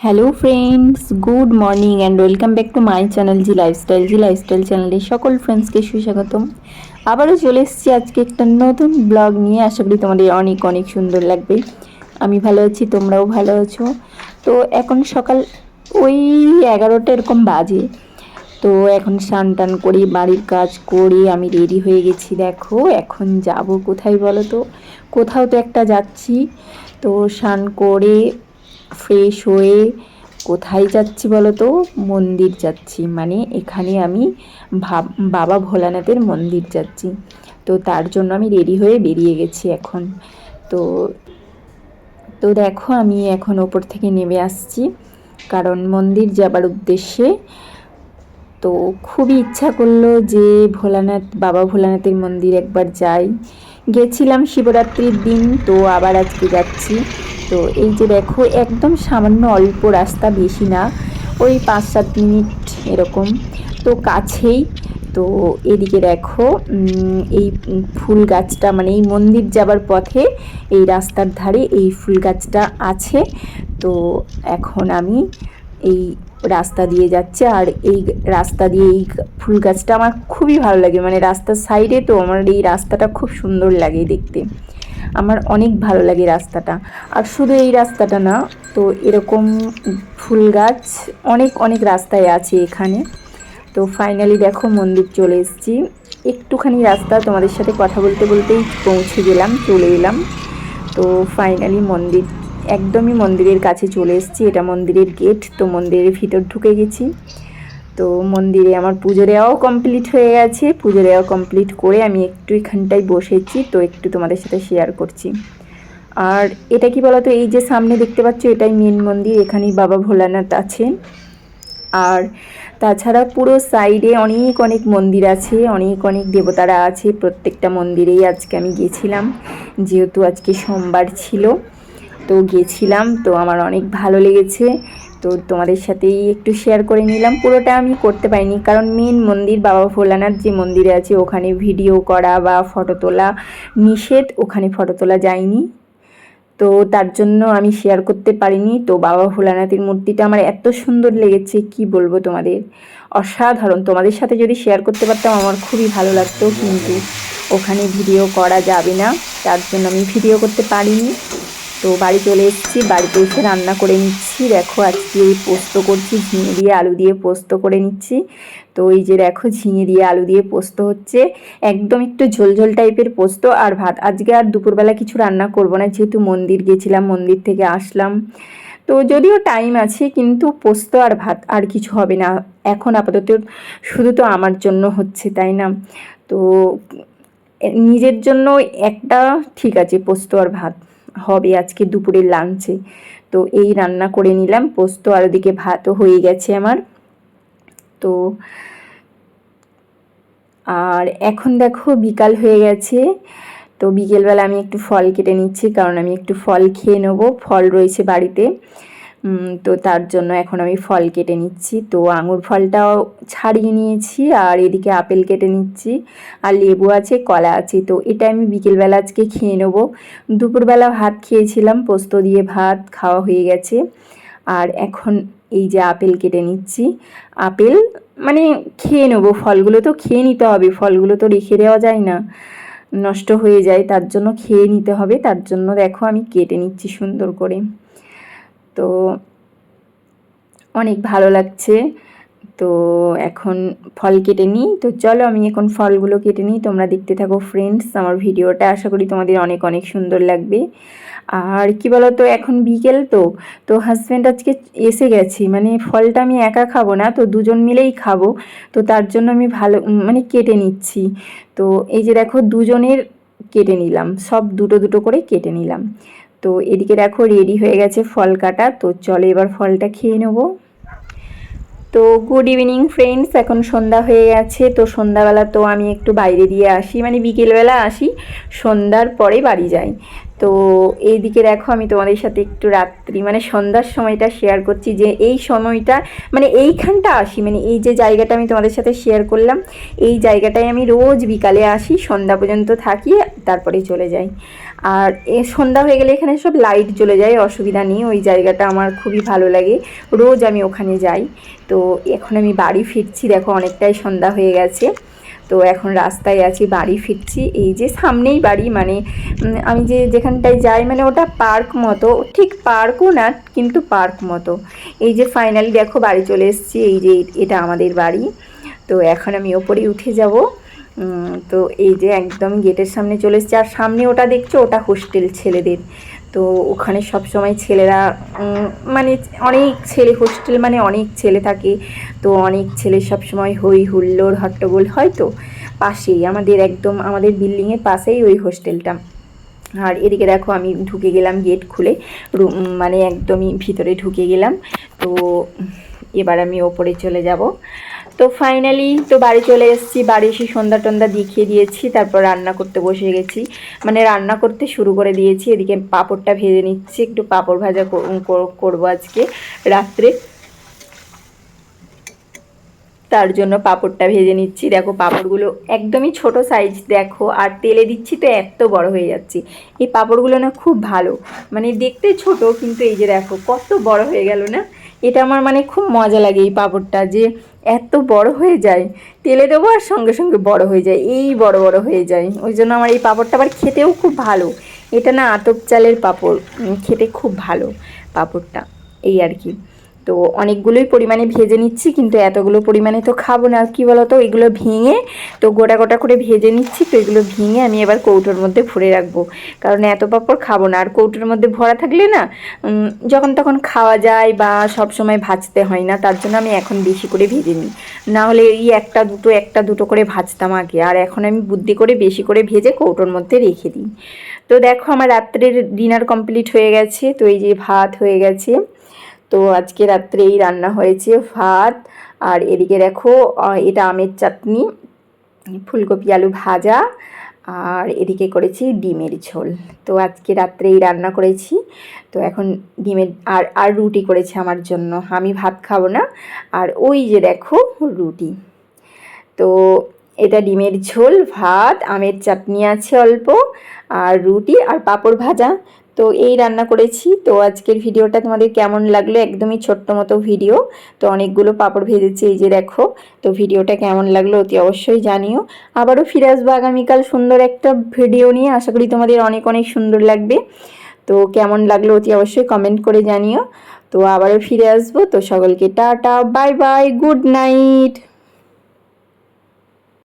Hello friends good morning and welcome back to my channel G lifestyle G lifestyle চ্যানেলে সকল ফ্রেন্ডসকে সুস্বাগতম। আবারও চলে এসেছি আজকে একটা নতুন ব্লগ নিয়ে। আশা করি তোমাদের অনেক অনেক সুন্দর লাগবে। আমি ভালো আছি, তোমরাও ভালো আছো। তো এখন সকাল ওই এগারোটা এরকম বাজে। তো এখন স্নান টান করি, বাড়ির কাজ করে আমি রেডি হয়ে গেছি। দেখো, এখন যাব কোথায় বলো তো? কোথাও তো একটা যাচ্ছি। তো স্নান করে ফ্রেশ হয়ে কোথায় যাচ্ছি বলো তো মন্দির যাচ্ছি। মানে এখানে আমি ভাব, বাবা ভোলানাথের মন্দির যাচ্ছি। তো তার জন্য আমি রেডি হয়ে বেরিয়ে গেছি এখন। তো তো দেখো আমি এখন ওপর থেকে নেমে আসছি। কারণ মন্দির যাবার উদ্দেশ্যে তো খুবই ইচ্ছা করল যে ভোলানাথ, বাবা ভোলানাথের মন্দির একবার যাই। গেছিলাম শিবরাত্রির দিন, তো আবার আজকে যাচ্ছি। তো এই যে দেখো, একদম সামান্য অল্প রাস্তা, বেশি না। ওই পাঁচ সাত মিনিট এরকম। তো কাছেই। তো এদিকে দেখো এই ফুল গাছটা মানে এই মন্দির যাবার পথে এই রাস্তার ধারে এই ফুল গাছটা আছে। তো এখন আমি এই রাস্তা দিয়ে যাচ্ছে। আর এই রাস্তা দিয়ে এই ফুল গাছটা আমার খুবই ভালো লাগে। মানে রাস্তার সাইডে তো আমার এই রাস্তাটা খুব সুন্দর লাগে দেখতে। আমার অনেক ভালো লাগে রাস্তাটা। আর শুধু এই রাস্তাটা না, তো এরকম ফুল গাছ, অনেক অনেক রাস্তায় আছে এখানে। তো ফাইনালি দেখো মন্দির চলে এসেছি। একটুখানি রাস্তা তোমাদের সাথে কথা বলতে বলতেই পৌঁছে গেলাম, চলে এলাম। তো ফাইনালি মন্দির, একদমই মন্দিরের কাছে চলে এসেছি। এটা মন্দিরের গেট তো মন্দিরের ভিতর ঢুকে গেছি। তো মন্দিরে আমার পুজো দেওয়াও কমপ্লিট হয়ে গেছে। পুজো দেওয়া কমপ্লিট করে আমি একটু এখানটায় বসেছি, তো একটু তোমাদের সাথে শেয়ার করছি। আর এটা কি বলতো, এই যে সামনে দেখতে পাচ্ছ, এটাই মেন মন্দির, এখানেই বাবা ভোলানাথ আছেন। আর তাছাড়া পুরো সাইডে অনেক অনেক মন্দির আছে, অনেক অনেক দেবতারা আছে, প্রত্যেকটা মন্দিরেই আজকে আমি গেছিলাম, যেহেতু আজকে সোমবার ছিল। তো গেছিলাম, তো আমার অনেক ভালো লেগেছে। তো তোমাদের সাথেই একটু শেয়ার করে নিলাম। পুরোটা আমি করতে পারিনি, কারণ মেন মন্দির বাবা ভোলানাথ যে মন্দিরে আছে, ওখানে ভিডিও করা বা ফটো তোলা নিষেধ, ওখানে ফটো তোলা যায়নি। তো তার জন্য আমি শেয়ার করতে পারিনি। তো বাবা ভোলানাথের মূর্তিটা আমার এত সুন্দর লেগেছে, কি বলব তোমাদের? অসাধারণ। তোমাদের সাথে যদি শেয়ার করতে পারতাম, আমার খুবই ভালো লাগতো, কিন্তু ওখানে ভিডিও করা যাবে না। তার জন্য আমি ভিডিও করতে পারিনি। তো বাড়ি চলে এসেছি, বাড়িতে এসে রান্না করে নিচ্ছি। দেখো, আজকে এই পোস্ত করছি, ঝিঙে দিয়ে আলু দিয়ে পোস্ত করে নিচ্ছি। তো এই যে দেখো, ঝিঙে দিয়ে আলু দিয়ে পোস্ত হচ্ছে। একদম একটু ঝোলঝোল টাইপের পোস্ত আর ভাত। আজকে আর দুপুরবেলা কিছু রান্না করব না, যেহেতু মন্দির গেছিলাম, মন্দির থেকে আসলাম। তো যদিও টাইম আছে, কিন্তু পোস্ত আর ভাত আর কিছু হবে না। এখন আপাতত শুধু তো আমার জন্য হচ্ছে, তাই না? তো নিজের জন্য একটা ঠিক আছে, পোস্ত আর ভাত। হবে আজকে দুপুরের লাঞ্চে তো এই রান্না করে নিলাম, পোস্ত আর ওদিকে ভাতও হয়ে গেছে আমার। তো আর এখন দেখো বিকাল হয়ে গেছে। তো বিকেলবেলা আমি একটু ফল কেটে নিচ্ছি, কারণ আমি একটু ফল খেয়ে নেব। ফল রয়েছে বাড়িতে। তো তার জন্য এখন আমি ফল কেটে নিচ্ছি। তো আঙুর ফলটাও ছাড়িয়ে নিয়েছি আর এদিকে আপেল কেটে নিচ্ছি। আর লেবু আছে, কলা আছে, তো এটা আমি বিকেলবেলা আজকে খেয়ে নেব। দুপুরবেলা ভাত খেয়েছিলাম, পোস্ত দিয়ে ভাত, খাওয়া হয়ে গেছে। আর এখন এই যে আপেল কেটে নিচ্ছি। আপেল মানে খেয়ে নেব, ফলগুলো তো খেয়ে নিতে হবে, ফলগুলো তো রেখে দেওয়া যায় না। নষ্ট হয়ে যায়, তার জন্য খেয়ে নিতে হবে, তার জন্য দেখো আমি কেটে নিচ্ছি সুন্দর করে। তো অনেক ভালো লাগছে। তো এখন ফল কেটে নিই। তো চলো আমি এখন ফলগুলো কেটে নিই। তোমরা দেখতে থাকো ফ্রেন্ডস আমার ভিডিওটা। আশা করি তোমাদের অনেক অনেক সুন্দর লাগবে। আর কি বলো তো এখন বিকেল তো তো হাজব্যান্ড আজকে এসে গেছি। মানে ফলটা আমি একা খাব না, তো দুজন মিলেই খাব। তো তার জন্য আমি ভালো মানে কেটে নিচ্ছি। তো এই যে দেখো, দুজনের কেটে নিলাম। সব দুটো দুটো করে কেটে নিলাম। তো এদিকে দেখো রেডি হয়ে গেছে ফল কাটা। তো চলো এবার ফলটা খেয়ে নেব। তো গুড ইভিনিং ফ্রেন্ডস এখন সন্ধ্যা হয়ে গেছে। তো সন্ধ্যাবেলা তো আমি একটু বাইরে দিয়ে আসি মানে বিকেলবেলা আসি, সন্ধ্যার পরে বাড়ি যাই। তো এইদিকে দেখো, আমি তোমাদের সাথে একটু রাত্রি মানে সন্ধ্যার সময়টা শেয়ার করছি যে এই সময়টা মানে এইখানটা আসি মানে এই যে জায়গাটা আমি তোমাদের সাথে শেয়ার করলাম, এই জায়গাটায় আমি রোজ বিকালে আসি, সন্ধ্যা পর্যন্ত থাকি, তারপরে চলে যাই। আর এ সন্ধ্যা হয়ে গেলে এখানে সব লাইট চলে যায়, অসুবিধা নেই, ওই জায়গাটা আমার খুবই ভালো লাগে, রোজ আমি ওখানে যাই। তো এখন আমি বাড়ি ফিরছি, দেখো অনেকটাই সন্ধ্যা হয়ে গেছে। তো এখন রাস্তায় আছি, বাড়ি ফিরছি। এই যে সামনেই বাড়ি মানে আমি যে যেখানটায় যাই মানে ওটা পার্ক মতো। ঠিক পার্কও না, কিন্তু পার্ক মতো। এই যে ফাইনালি দেখো, বাড়ি চলে এসেছি। এই যে এটা আমাদের বাড়ি। তো এখন আমি ওপরেই উঠে যাব। তো এই যে একদম গেটের সামনে চলে এসেছি। আর সামনে ওটা দেখছ, ওটা হোস্টেল ছেলেদের। তো ওখানে সব সময় ছেলেরা মানে অনেক ছেলে, হোস্টেল মানে অনেক ছেলে থাকে। তো অনেক ছেলে সব সময় হই হুল্লোড়, হট্টগোল হয় তো পাশেই, আমাদের একদম আমাদের বিল্ডিংয়ের পাশেই ওই হোস্টেলটা। আর এদিকে দেখো আমি ঢুকে গেলাম গেট খুলে মানে একদমই ভিতরে ঢুকে গেলাম। তো এবার আমি ওপরে চলে যাব। তো ফাইনালি তো বাড়ি চলে এসেছি, বাড়ি এসে সন্ধ্যা টন্ধা দেখিয়ে দিয়েছি, তারপর রান্না করতে বসে গেছি। মানে রান্না করতে শুরু করে দিয়েছি, এদিকে পাঁপড়টা ভেজে নিচ্ছি, একটু পাঁপড় ভাজা কর- কর- করব আজকে, রাত্রে। তার জন্য পাঁপড়টা ভেজে নিচ্ছি। দেখো পাঁপড়গুলো একদমই ছোট সাইজ দেখো, আর তেলে দিচ্ছি তো এত বড় হয়ে যাচ্ছে। এই পাঁপড়গুলো না খুব ভালো মানে দেখতে ছোট কিন্তু এই যে দেখো, কত বড় হয়ে গেল না? এটা আমার মানে খুব মজা লাগে এই পাঁপড়টা যে এত বড় হয়ে যায়। তেলে দেবো আর সঙ্গে সঙ্গে বড় হয়ে যায়, এই বড় বড় হয়ে যায়। ওই জন্য আমার এই পাঁপড়টা আবার খেতেও খুব ভালো। এটা না আতপ চালের পাঁপড় খেতে খুব ভালো পাঁপড়টা, এই আর কি। তো অনেকগুলোই পরিমাণে ভেজে নিচ্ছি, কিন্তু এতগুলো পরিমাণে তো খাব না। কি বলতো, এগুলো ভেঙে তো গোটা গোটা করে ভেজে নিচ্ছি, তো এগুলো ভেঙে আমি এবার কৌটোর মধ্যে ভরে রাখব। কারণ এত পাপড় খাব না, আর কৌটোর মধ্যে ভরা থাকলে না যখন তখন খাওয়া যায় বা সব সময় ভাজতে হয় না, তার জন্য আমি এখন বেশি করে ভেজে নিই। না হলে এই একটা দুটো একটা দুটো করে ভাজতাম আগে, আর এখন আমি বুদ্ধি করে বেশি করে ভেজে কৌটোর মধ্যে রেখে দিই। তো দেখো, আমার রাত্রের ডিনার কমপ্লিট হয়ে গেছে, তো এই যে ভাত হয়ে গেছে। তো আজকে রাত্রে এই রান্না হয়েছে ভাত। আর এদিকে দেখো এটা আমের চাটনি, ফুলকপি আলু ভাজা, আর এদিকে করেছি ডিমের ঝোল। তো আজকে রাত্রে এই রান্না করেছি। তো এখন ডিমের, আর আর রুটি করেছে আমার জন্য। আমি ভাত খাব না। আর ওই যে দেখো রুটি। তো এটা ডিমের ঝোল, ভাত, আমের চাটনি আছে অল্প, আর রুটি, আর পাঁপড় ভাজা। তো এই রান্না করেছি। তো আজকের ভিডিওটা তোমাদের কেমন লাগল? একদমই ছোট্ট মতো ভিডিও। তো অনেকগুলো পাঁপড় ভেজেছি, এই যে দেখো। তো ভিডিওটা কেমন লাগল অতি অবশ্যই জানিও। আবারও ফিরে আসব আগামীকাল সুন্দর একটা ভিডিও নিয়ে। আশা করি তোমাদের অনেক অনেক সুন্দর লাগবে। তো কেমন লাগল অতি অবশ্যই কমেন্ট করে জানিও। তো আবারও ফিরে আসব। তো সকলকে tata, bye bye, good night.